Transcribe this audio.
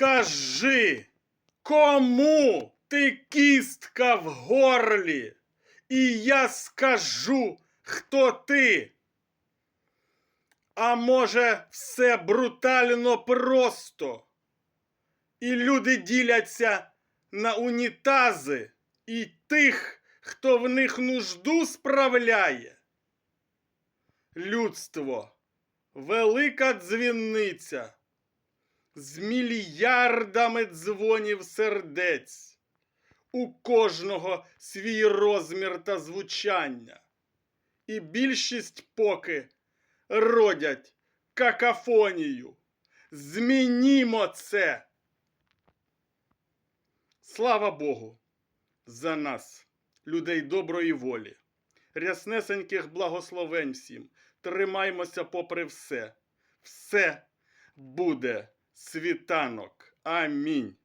Скажи, кому ти кістка в горлі? І я скажу, хто ти. А може, все брутально просто. І люди діляться на унітази і тих, хто в них нужду справляє. Людство, велика дзвіниця з мільярдами дзвонів сердець. У кожного свій розмір та звучання. І більшість поки родять какафонію. Змінімо це. Слава Богу, за нас, людей доброї волі, ряснесеньких благословень всім. Тримаймося попри все. Все буде світанок. Амінь.